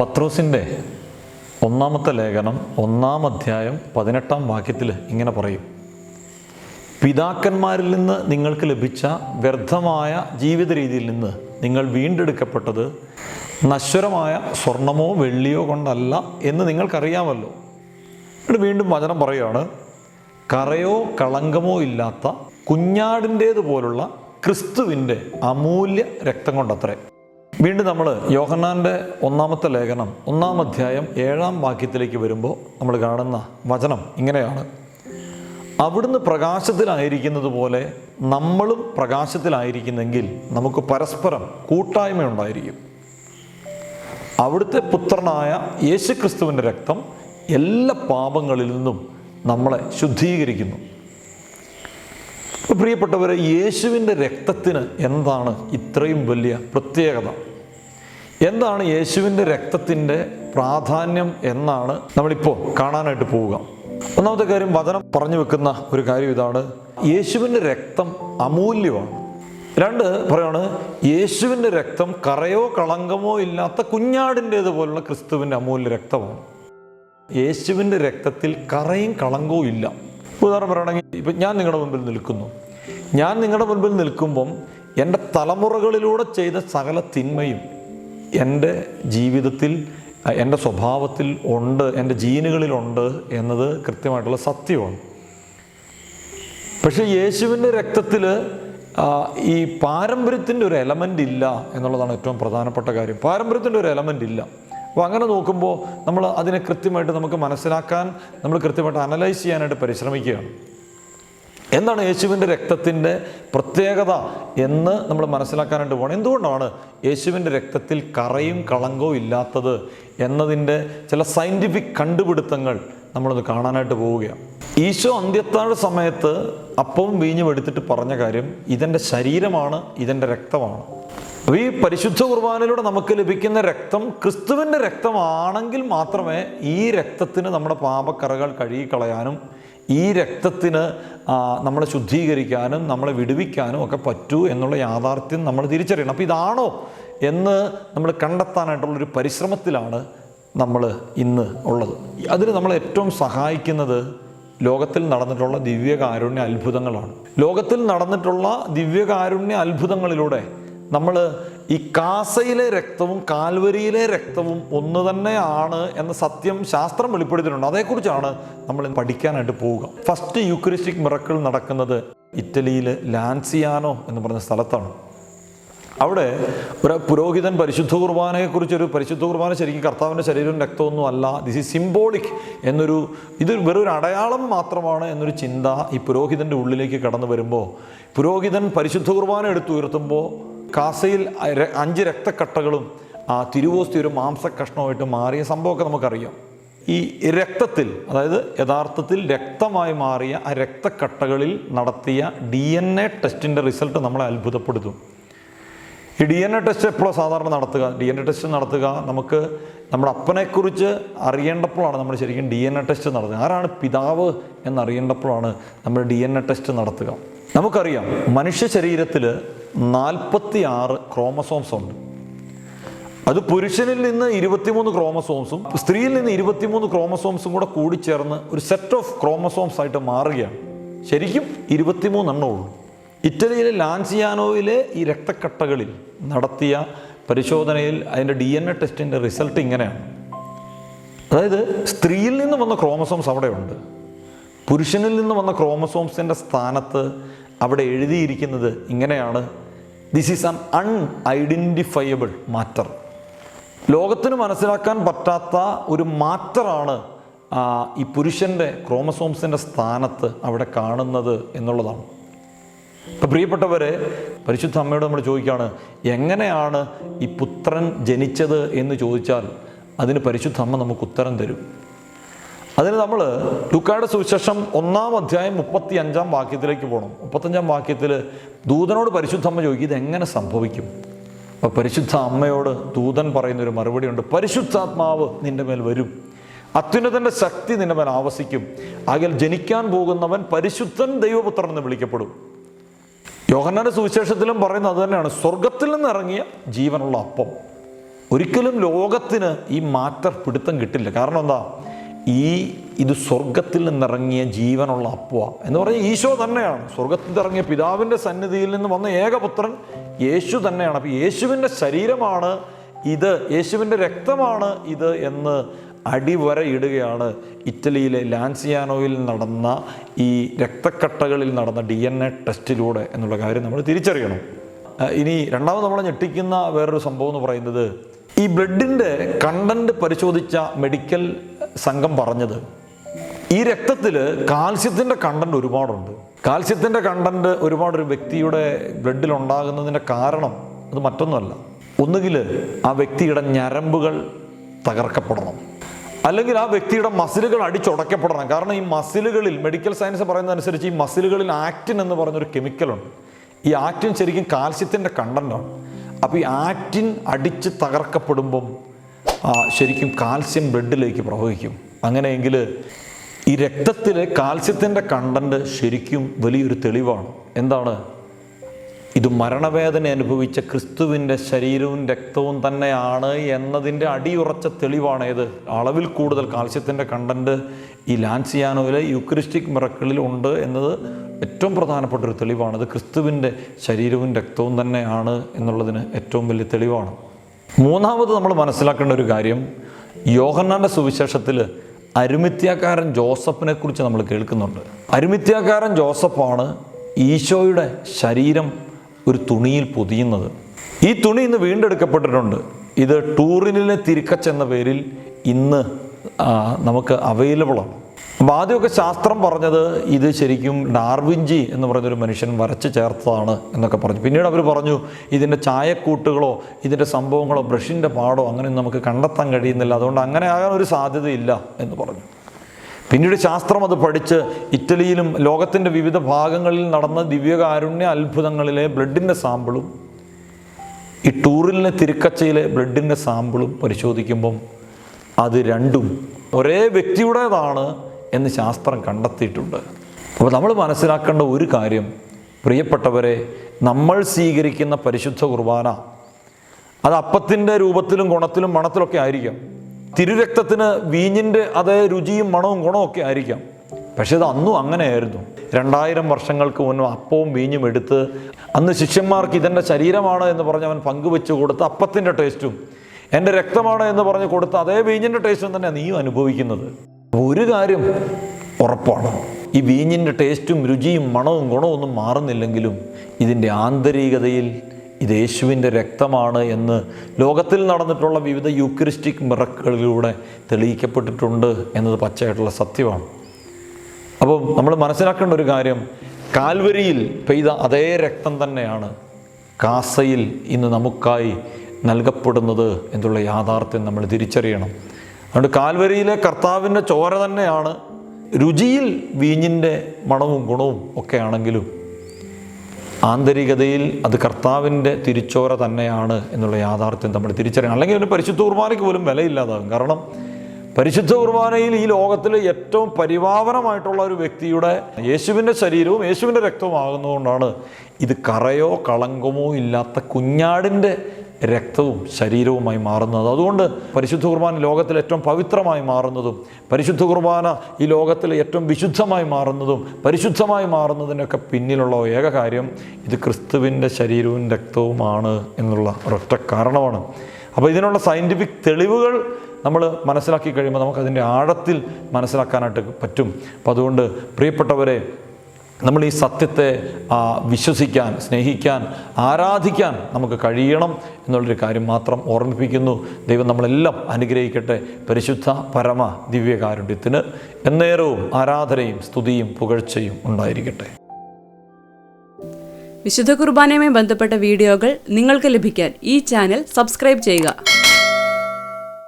പത്രോസിന്റെ ഒന്നാമത്തെ ലേഖനം ഒന്നാം അധ്യായം പതിനെട്ടാം വാക്യത്തിൽ ഇങ്ങനെ പറയും. പിതാക്കന്മാരിൽ നിന്ന് നിങ്ങൾക്ക് ലഭിച്ച വ്യർത്ഥമായ ജീവിത രീതിയിൽ നിന്ന് നിങ്ങൾ വീണ്ടെടുക്കപ്പെട്ടത് നശ്വരമായ സ്വർണമോ വെള്ളിയോ കൊണ്ടല്ല എന്ന് നിങ്ങൾക്കറിയാമല്ലോ. എന്നിട്ട് വീണ്ടും വചനം പറയുകയാണ് കറയോ കളങ്കമോ ഇല്ലാത്ത കുഞ്ഞാടിന്റേതുപോലുള്ള ക്രിസ്തുവിന്റെ അമൂല്യ രക്തം കൊണ്ടത്രേ. വീണ്ടും നമ്മൾ യോഹന്നാന്റെ ഒന്നാമത്തെ ലേഖനം ഒന്നാം അധ്യായം ഏഴാം വാക്യത്തിലേക്ക് വരുമ്പോൾ നമ്മൾ കാണുന്ന വചനം ഇങ്ങനെയാണ്. അവിടുന്ന് പ്രകാശത്തിലായിരിക്കുന്നത് പോലെ നമ്മളും പ്രകാശത്തിലായിരിക്കുന്നെങ്കിൽ നമുക്ക് പരസ്പരം കൂട്ടായ്മയുണ്ടായിരിക്കും അവിടുത്തെ പുത്രനായ യേശുക്രിസ്തുവിന്റെ രക്തം എല്ലാ പാപങ്ങളിൽ നിന്നും നമ്മളെ ശുദ്ധീകരിക്കുന്നു. പ്രിയപ്പെട്ടവരെ യേശുവിന്റെ രക്തത്തിന് എന്താണ് ഇത്രയും വലിയ പ്രത്യേകത? എന്താണ് യേശുവിന്റെ രക്തത്തിന്റെ പ്രാധാന്യം എന്നാണ് നമ്മളിപ്പോൾ കാണാനായിട്ട് പോവുക. ഒന്നാമത്തെ കാര്യം വചനം പറഞ്ഞു വെക്കുന്ന ഒരു കാര്യം ഇതാണ്. യേശുവിന്റെ രക്തം അമൂല്യമാണ്. രണ്ട് പറയാണ് യേശുവിന്റെ രക്തം കറയോ കളങ്കമോ ഇല്ലാത്ത കുഞ്ഞാടിന്റേതുപോലുള്ള ക്രിസ്തുവിന്റെ അമൂല്യ രക്തമാണ്. യേശുവിന്റെ രക്തത്തിൽ കറയും കളങ്കവും ഇല്ല. ഉദാഹരണം പറയുകയാണെങ്കിൽ ഇപ്പം ഞാൻ നിങ്ങളുടെ മുമ്പിൽ നിൽക്കുന്നു. ഞാൻ നിങ്ങളുടെ മുൻപിൽ നിൽക്കുമ്പം എന്റെ തലമുറകളിലൂടെ ചെയ്ത സകല തിന്മയും എന്റെ ജീവിതത്തിൽ എന്റെ സ്വഭാവത്തിൽ ഉണ്ട് എന്റെ ജീനുകളിലുണ്ട് എന്നത് കൃത്യമായിട്ടുള്ള സത്യമാണ്. പക്ഷേ യേശുവിന്റെ രക്തത്തിൽ ഈ പാരമ്പര്യത്തിന്റെ ഒരു എലമെന്റ് ഇല്ല എന്നുള്ളതാണ് ഏറ്റവും പ്രധാനപ്പെട്ട കാര്യം. പാരമ്പര്യത്തിന്റെ ഒരു എലമെന്റ് ഇല്ല. അപ്പോൾ അങ്ങനെ നോക്കുമ്പോൾ നമ്മൾ അതിനെ കൃത്യമായിട്ട് നമുക്ക് മനസ്സിലാക്കാൻ നമ്മൾ കൃത്യമായിട്ട് അനലൈസ് ചെയ്യാനായിട്ട് പരിശ്രമിക്കുകയാണ്. എന്താണ് യേശുവിന്റെ രക്തത്തിന്റെ പ്രത്യേകത എന്ന് നമ്മൾ മനസ്സിലാക്കാനായിട്ട് പോകണം. എന്തുകൊണ്ടാണ് യേശുവിന്റെ രക്തത്തിൽ കറയും കളങ്കവും ഇല്ലാത്തത് എന്നതിന്റെ ചില സയന്റിഫിക് കണ്ടുപിടുത്തങ്ങൾ നമ്മളത് കാണാനായിട്ട് പോവുകയാണ്. ഈശോ അന്ത്യത്താഴ സമയത്ത് അപ്പവും വീഞ്ഞും എടുത്തിട്ട് പറഞ്ഞ കാര്യം ഇതെന്റെ ശരീരമാണ് ഇതെന്റെ രക്തമാണ്. അപ്പോൾ ഈ പരിശുദ്ധ കുർബാനയിലൂടെ നമുക്ക് ലഭിക്കുന്ന രക്തം ക്രിസ്തുവിന്റെ രക്തമാണെങ്കിൽ മാത്രമേ ഈ രക്തത്തിന് നമ്മുടെ പാപക്കറകൾ കഴുകിക്കളയാനും ഈ രക്തത്തിന് നമ്മളെ ശുദ്ധീകരിക്കാനും നമ്മളെ വിടുവിക്കാനും ഒക്കെ പറ്റൂ എന്നുള്ള യാഥാർത്ഥ്യം നമ്മൾ തിരിച്ചറിയണം. അപ്പോൾ ഇതാണോ എന്ന് നമ്മൾ കണ്ടെത്താനായിട്ടുള്ളൊരു പരിശ്രമത്തിലാണ് നമ്മൾ ഇന്ന് ഉള്ളത്. അതിന് നമ്മളെ ഏറ്റവും സഹായിക്കുന്നത് ലോകത്തിൽ നടന്നിട്ടുള്ള ദിവ്യകാരുണ്യ അത്ഭുതങ്ങളാണ്. ലോകത്തിൽ നടന്നിട്ടുള്ള ദിവ്യകാരുണ്യ അത്ഭുതങ്ങളിലൂടെ നമ്മൾ ഈ കാസയിലെ രക്തവും കാൽവരിയിലെ രക്തവും ഒന്ന് തന്നെയാണ് എന്ന സത്യം ശാസ്ത്രം വെളിപ്പെടുത്തിയിട്ടുണ്ട്. അതേക്കുറിച്ചാണ് നമ്മൾ പഠിക്കാനായിട്ട് പോവുക. ഫസ്റ്റ് യൂക്രിസ്റ്റിക് മിറക്കിൾ നടക്കുന്നത് ഇറ്റലിയിൽ ലാൻസിയാനോ എന്ന് പറഞ്ഞ സ്ഥലത്താണ്. അവിടെ ഒരു പുരോഹിതൻ പരിശുദ്ധ കുർബാനയെക്കുറിച്ചൊരു പരിശുദ്ധ കുർബാന ശരിക്കും കർത്താവിന്റെ ശരീരവും രക്തമൊന്നും അല്ല. ദിസ് ഈസ് സിംബോളിക് എന്നൊരു ഇത് വെറൊരു അടയാളം മാത്രമാണ് എന്നൊരു ചിന്ത ഈ പുരോഹിതന്റെ ഉള്ളിലേക്ക് കടന്നു വരുമ്പോൾ പുരോഹിതൻ പരിശുദ്ധ കുർബാന എടുത്ത് ഉയർത്തുമ്പോൾ കാസയിൽ അഞ്ച് രക്തക്കട്ടകളും ആ തിരുവോസ്തി ഒരു മാംസ കഷ്ണവുമായിട്ട് മാറിയ സംഭവമൊക്കെ നമുക്കറിയാം. ഈ രക്തത്തിൽ അതായത് യഥാർത്ഥത്തിൽ രക്തമായി മാറിയ ആ രക്തക്കട്ടകളിൽ നടത്തിയ ഡി എൻ എ ടെസ്റ്റിന്റെ റിസൾട്ട് നമ്മളെ അത്ഭുതപ്പെടുത്തും. ഈ ഡി എൻ എ ടെസ്റ്റ് എപ്പോഴും സാധാരണ നടത്തുക? ഡി എൻ എ ടെസ്റ്റ് നടത്തുക നമുക്ക് നമ്മുടെ അപ്പനെക്കുറിച്ച് അറിയേണ്ടപ്പോഴാണ് നമ്മൾ ശരിക്കും ഡി എൻ എ ടെസ്റ്റ് നടത്തുക. ആരാണ് പിതാവ് എന്നറിയേണ്ടപ്പോഴാണ് നമ്മൾ ഡി എൻ എ ടെസ്റ്റ് നടത്തുക. നമുക്കറിയാം മനുഷ്യ ശരീരത്തിൽ നാൽപ്പത്തി ആറ് ക്രോമസോംസ് ഉണ്ട്. അത് പുരുഷനിൽ നിന്ന് ഇരുപത്തിമൂന്ന് ക്രോമസോംസും സ്ത്രീയിൽ നിന്ന് ഇരുപത്തിമൂന്ന് ക്രോമസോംസും കൂടെ കൂടിച്ചേർന്ന് ഒരു സെറ്റ് ഓഫ് ക്രോമസോംസ് ആയിട്ട് മാറുകയാണ്. ശരിക്കും ഇരുപത്തിമൂന്നെണ്ണേ ഉള്ളൂ. ഇറ്റലിയിലെ ലാൻസിയാനോയിലെ ഈ രക്തക്കട്ടകളിൽ നടത്തിയ പരിശോധനയിൽ അതിന്റെ ഡി എൻ എ ടെസ്റ്റിന്റെ റിസൾട്ട് ഇങ്ങനെയാണ്. അതായത് സ്ത്രീയിൽ നിന്ന് വന്ന ക്രോമസോംസ് അവിടെയുണ്ട്. പുരുഷനിൽ നിന്ന് വന്ന ക്രോമസോംസിന്റെ സ്ഥാനത്ത് അവിടെ എഴുതിയിരിക്കുന്നത് ഇങ്ങനെയാണ്. This is an unidentifiable matter ലോകത്തിന് മനസ്സിലാക്കാൻ പറ്റാത്ത ഒരു മാറ്ററാണ് ഈ പുരുഷന്റെ ക്രോമസോംസിന്റെ സ്ഥാനത്ത് അവിടെ കാണുന്നത് എന്നുള്ളതാണ്. ഇപ്പം പ്രിയപ്പെട്ടവരെ പരിശുദ്ധ അമ്മയോട് നമ്മൾ ചോദിക്കുകയാണ് എങ്ങനെയാണ് ഈ പുത്രൻ ജനിച്ചത് എന്ന് ചോദിച്ചാൽ അതിന് പരിശുദ്ധ അമ്മ നമുക്ക് ഉത്തരം തരും. അതിന് നമ്മൾ ലുക്കായുടെ സുവിശേഷം ഒന്നാം അധ്യായം മുപ്പത്തി അഞ്ചാം വാക്യത്തിലേക്ക് പോകണം മുപ്പത്തഞ്ചാം വാക്യത്തിൽ ദൂതനോട് പരിശുദ്ധ അമ്മ ചോദിക്കും ഇതെങ്ങനെ സംഭവിക്കും? അപ്പോൾ പരിശുദ്ധ അമ്മയോട് ദൂതൻ പറയുന്ന ഒരു മറുപടിയുണ്ട് പരിശുദ്ധാത്മാവ് നിന്റെ മേൽ വരും. അത്യുന്നതന്റെ ശക്തി നിന്റെ മേൽ ആവസിക്കും. അകൽ ജനിക്കാൻ പോകുന്നവൻ പരിശുദ്ധൻ ദൈവപുത്രൻ എന്ന് വിളിക്കപ്പെടും. യോഹന്നാന്റെ സുവിശേഷത്തിലും പറയുന്നത് അതുതന്നെയാണ് സ്വർഗത്തിൽ നിന്ന് ഇറങ്ങിയ ജീവനുള്ള അപ്പം. ഒരിക്കലും ലോകത്തിന് ഈ മാറ്റർ പിടുത്തം കിട്ടില്ല. കാരണം എന്താ? ഈ ഇത് സ്വർഗത്തിൽ നിന്നിറങ്ങിയ ജീവനുള്ള അപ്പുവ. എന്ന് പറഞ്ഞാൽ ഈശോ തന്നെയാണ്. സ്വർഗത്തിൽ നിന്നിറങ്ങിയ പിതാവിന്റെ സന്നിധിയിൽ നിന്ന് വന്ന ഏകപുത്രൻ യേശു തന്നെയാണ്. അപ്പോൾ യേശുവിന്റെ ശരീരമാണ് ഇത് യേശുവിന്റെ രക്തമാണ് ഇത് എന്ന് അടിവര ഇടുകയാണ് ഇറ്റലിയിലെ ലാൻസിയാനോയിൽ നടന്ന ഈ രക്തക്കട്ടകളിൽ നടന്ന ഡി എൻ എ ടെസ്റ്റിലൂടെ എന്നുള്ള കാര്യം നമ്മൾ തിരിച്ചറിയണം. ഇനി രണ്ടാമത് നമ്മളെ ഞെട്ടിക്കുന്ന വേറൊരു സംഭവം എന്ന് പറയുന്നത് ഈ ബ്ലഡിന്റെ കണ്ടന്റ് പരിശോധിച്ച മെഡിക്കൽ സംഘം പറഞ്ഞത് ഈ രക്തത്തിൽ കാൽസ്യത്തിന്റെ കണ്ടന്റ് ഒരുപാടുണ്ട്. കാൽസ്യത്തിന്റെ കണ്ടന്റ് ഒരുപാട് ഒരു വ്യക്തിയുടെ ബ്ലഡിൽ ഉണ്ടാകുന്നതിന്റെ കാരണം അത് മറ്റൊന്നുമല്ല. ഒന്നുകിൽ ആ വ്യക്തിയുടെ ഞരമ്പുകൾ തകർക്കപ്പെടണം. അല്ലെങ്കിൽ ആ വ്യക്തിയുടെ മസിലുകൾ അടിച്ചുടക്കപ്പെടണം കാരണം ഈ മസിലുകളിൽ മെഡിക്കൽ സയൻസ് പറയുന്നതനുസരിച്ച് ഈ മസിലുകളിൽ ആക്റ്റിൻ എന്ന് പറഞ്ഞൊരു കെമിക്കലുണ്ട് ഈ ആക്റ്റിൻ ശരിക്കും കാൽസ്യത്തിന്റെ കണ്ടന്റാണ് അപ്പോൾ ഈ ആറ്റിൻ അടിച്ച് തകർക്കപ്പെടുമ്പം ശരിക്കും കാൽസ്യം ബ്ലഡിലേക്ക് പ്രവഹിക്കും. അങ്ങനെയെങ്കിൽ ഈ രക്തത്തിലെ കാൽസ്യത്തിന്റെ കണ്ടന്റ് ശരിക്കും വലിയൊരു തെളിവാണ്. എന്താണ്? ഇത് മരണവേദന അനുഭവിച്ച ക്രിസ്തുവിന്റെ ശരീരവും രക്തവും തന്നെയാണ് എന്നതിന്റെ അടിയുറച്ച തെളിവാണ് ഏത് അളവിൽ കൂടുതൽ കാൽസ്യത്തിന്റെ കണ്ടന്റ് ഈ ലാൻസിയാനോയിലെ യുക്രിസ്റ്റിക് മിറക്കിളിൽ ഉണ്ട് എന്നത് ഏറ്റവും പ്രധാനപ്പെട്ട ഒരു തെളിവാണ്. ഇത് ക്രിസ്തുവിന്റെ ശരീരവും രക്തവും തന്നെയാണ് എന്നുള്ളതിന് ഏറ്റവും വലിയ തെളിവാണ്. മൂന്നാമത് നമ്മൾ മനസ്സിലാക്കേണ്ട ഒരു കാര്യം യോഹന്നാന്റെ സുവിശേഷത്തിൽ അരുമിത്യാക്കാരൻ ജോസഫിനെ കുറിച്ച് നമ്മൾ കേൾക്കുന്നുണ്ട്. അരുമിത്യാക്കാരൻ ജോസഫാണ് ഈശോയുടെ ശരീരം ഒരു തുണിയിൽ പൊതിയുന്നത്. ഈ തുണി ഇന്ന് വീണ്ടെടുക്കപ്പെട്ടിട്ടുണ്ട്. ഇത് ടൂറിനിലെ തിരുക്കച്ച് എന്ന പേരിൽ ഇന്ന് നമുക്ക് അവൈലബിളാണ് അപ്പോൾ ആദ്യമൊക്കെ ശാസ്ത്രം പറഞ്ഞത് ഇത് ശരിക്കും ഡാർവിഞ്ചി എന്ന് പറയുന്നൊരു മനുഷ്യൻ വരച്ച് ചേർത്തതാണ് എന്നൊക്കെ പറഞ്ഞു. പിന്നീട് അവർ പറഞ്ഞു ഇതിന്റെ ചായക്കൂട്ടുകളോ ഇതിന്റെ സംഭവങ്ങളോ ബ്രഷിന്റെ പാടോ അങ്ങനെ നമുക്ക് കണ്ടെത്താൻ കഴിയുന്നില്ല. അതുകൊണ്ട് അങ്ങനെ ആകാൻ ഒരു സാധ്യതയില്ല എന്ന് പറഞ്ഞു. പിന്നീട് ശാസ്ത്രം അത് പഠിച്ച് ഇറ്റലിയിലും ലോകത്തിന്റെ വിവിധ ഭാഗങ്ങളിൽ നടന്ന ദിവ്യകാരുണ്യ അത്ഭുതങ്ങളിലെ ബ്ലഡിന്റെ സാമ്പിളും ഈ ടൂറിലെ തിരുക്കച്ചയിലെ ബ്ലഡിന്റെ സാമ്പിളും പരിശോധിക്കുമ്പം അത് രണ്ടും ഒരേ വ്യക്തിയുടേതാണ് എന്ന് ശാസ്ത്രം കണ്ടെത്തിയിട്ടുണ്ട്. അപ്പോൾ നമ്മൾ മനസ്സിലാക്കേണ്ട ഒരു കാര്യം പ്രിയപ്പെട്ടവരെ നമ്മൾ സ്വീകരിക്കുന്ന പരിശുദ്ധ കുർബാന അത് അപ്പത്തിന്റെ രൂപത്തിലും ഗുണത്തിലും മണത്തിലൊക്കെ ആയിരിക്കാം. തിരുരക്തത്തിന് വീഞ്ഞിന്റെ അതേ രുചിയും മണവും ഗുണവും ഒക്കെ ആയിരിക്കാം. പക്ഷെ ഇത് അന്നും അങ്ങനെയായിരുന്നു. രണ്ടായിരം വർഷങ്ങൾക്ക് മുന്നേ അപ്പവും വീഞ്ഞും എടുത്ത് അന്ന് ശിഷ്യന്മാർക്ക് ഇതെന്റെ ശരീരമാണ് എന്ന് പറഞ്ഞ് അവൻ പങ്കുവെച്ച് കൊടുത്ത അപ്പത്തിന്റെ ടേസ്റ്റും എന്റെ രക്തമാണ് എന്ന് പറഞ്ഞ് കൊടുത്ത അതേ വീഞ്ഞിന്റെ ടേസ്റ്റും തന്നെ നീയും അനുഭവിക്കുന്നത്. ഒരു കാര്യം ഉറപ്പാണ്. ഈ വീഞ്ഞിന്റെ ടേസ്റ്റും രുചിയും മണവും ഗുണവും ഒന്നും മാറുന്നില്ലെങ്കിലും ഇതിന്റെ ആന്തരികതയിൽ ഇത് യേശുവിന്റെ രക്തമാണ് എന്ന് ലോകത്തിൽ നടന്നിട്ടുള്ള വിവിധ യൂക്രിസ്റ്റിക് മിറക്കുകളിലൂടെ തെളിയിക്കപ്പെട്ടിട്ടുണ്ട് എന്നത് പച്ചയായിട്ടുള്ള സത്യമാണ്. അപ്പം നമ്മൾ മനസ്സിലാക്കേണ്ട ഒരു കാര്യം കാൽവരിയിൽ പെയ്ത അതേ രക്തം തന്നെയാണ് കാസയിൽ ഇന്ന് നമുക്കായി നൽകപ്പെടുന്നത് എന്നുള്ള യാഥാർത്ഥ്യം നമ്മൾ തിരിച്ചറിയണം. അതുകൊണ്ട് കാൽവരിയിലെ കർത്താവിന്റെ ചോര തന്നെയാണ് രുചിയിൽ വീഞ്ഞിന്റെ മണവും ഗുണവും ഒക്കെ ആണെങ്കിലും ആന്തരികതയിൽ അത് കർത്താവിന്റെ തിരിച്ചോര തന്നെയാണ് എന്നുള്ള യാഥാർത്ഥ്യം നമ്മൾ തിരിച്ചറിയണം. അല്ലെങ്കിൽ ഒരു പരിശുദ്ധ കുർബാനയ്ക്ക് പോലും വിലയില്ലാതാകും. കാരണം പരിശുദ്ധ കുർബാനയിൽ ഈ ലോകത്തിലെ ഏറ്റവും പരിപാവനമായിട്ടുള്ള ഒരു വ്യക്തിയുടെ യേശുവിന്റെ ശരീരവും യേശുവിന്റെ രക്തവും ആകുന്നതുകൊണ്ടാണ് ഇത് കറയോ കളങ്കമോ ഇല്ലാത്ത കുഞ്ഞാടിന്റെ രക്തവും ശരീരവുമായി മാറുന്നത്. അതുകൊണ്ട് പരിശുദ്ധ കുർബാന ലോകത്തിൽ ഏറ്റവും പവിത്രമായി മാറുന്നതും പരിശുദ്ധ കുർബാന ഈ ലോകത്തിൽ ഏറ്റവും വിശുദ്ധമായി മാറുന്നതും പരിശുദ്ധമായി മാറുന്നതിനൊക്കെ പിന്നിലുള്ള ഏക കാര്യം ഇത് ക്രിസ്തുവിന്റെ ശരീരവും രക്തവുമാണ് എന്നുള്ള ഒരൊറ്റ കാരണമാണ്. അപ്പോൾ ഇതിനുള്ള സയന്റിഫിക് തെളിവുകൾ നമ്മൾ മനസ്സിലാക്കി കഴിയുമ്പോൾ നമുക്കതിന്റെ ആഴത്തിൽ മനസ്സിലാക്കാനായിട്ട് പറ്റും. അപ്പോൾ അതുകൊണ്ട് പ്രിയപ്പെട്ടവരെ നമ്മൾ ഈ സത്യത്തെ വിശ്വസിക്കാൻ സ്നേഹിക്കാൻ ആരാധിക്കാൻ നമുക്ക് കഴിയണം എന്നുള്ളൊരു കാര്യം മാത്രം ഓർമ്മിപ്പിക്കുന്നു. ദൈവം നമ്മളെല്ലാം അനുഗ്രഹിക്കട്ടെ. പരിശുദ്ധ പരമ ദിവ്യകാരുണ്യത്തിന് എന്നേരവും ആരാധനയും സ്തുതിയും പുകഴ്ചയും ഉണ്ടായിരിക്കട്ടെ. വിശുദ്ധ കുർബാനയുമായി ബന്ധപ്പെട്ട വീഡിയോകൾ നിങ്ങൾക്ക് ലഭിക്കാൻ ഈ ചാനൽ സബ്സ്ക്രൈബ് ചെയ്യുക.